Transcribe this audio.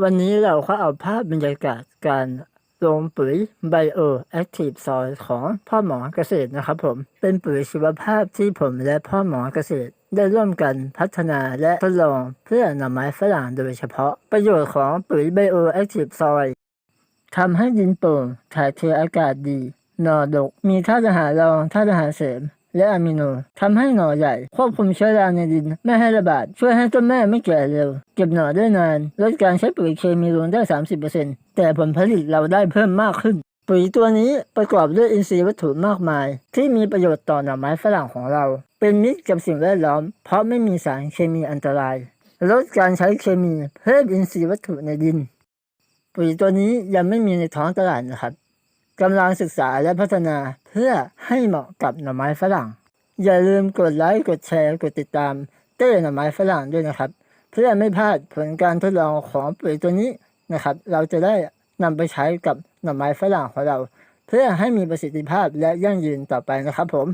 วันนี้เราก็เอาภาพบรรยากาศการลงปุ๋ย Bio Active Soil ของพ่อหมอเกษตรนะครับผม เป็นปุ๋ยชีวภาพที่ผมและพ่อหมอเกษตร ได้ร่วมกันพัฒนาและทดลองเพื่อหน่อไม้ฝรั่งโดยเฉพาะ ประโยชน์ของปุ๋ย Bio Active Soil ทำให้ดินโปร่งถ่ายเทอากาศดี หน่อดก มีธาตุอาหารรองธาตุอาหารเสริม และอะมิโนทำให้หน่อใหญ่ควบคุมเชื้อราในดิน ไม่ให้ระบาด ช่วยให้ต้นแม่ไม่แก่เร็ว เก็บหน่อได้นาน ลดการใช้ปุ๋ยเคมีลงได้ 30%แต่ผลผลิตเราได้เพิ่มมากขึ้น ปุ๋ยตัวนี้ประกอบด้วยอินทรีย์วัตถุมากมาย ที่มีประโยชน์ต่อหน่อไม้ฝรั่งของเรา เป็นมิตรกับสิ่งแวดล้อม เพราะไม่มีสารเคมีอันตราย ลดการใช้เคมีเพิ่มอินทรีย์วัตถุในดิน ปุ๋ยตัวนี้ยังไม่มีในท้องตลาดนะครับ กำลังศึกษาและพัฒนาเพื่อให้เหมาะกับหน่อไม้ฝรั่ง อย่าลืมกดไลค์กดแชร์กดติดตามเต้หน่อไม้ฝรั่งด้วยนะครับ เพื่อไม่พลาดผลการทดลองของปุ๋ยตัวนี้นะครับ เราจะได้นำไปใช้กับหน่อไม้ฝรั่งของเรา เพื่อให้มีประสิทธิภาพและยั่งยืนต่อไปนะครับผม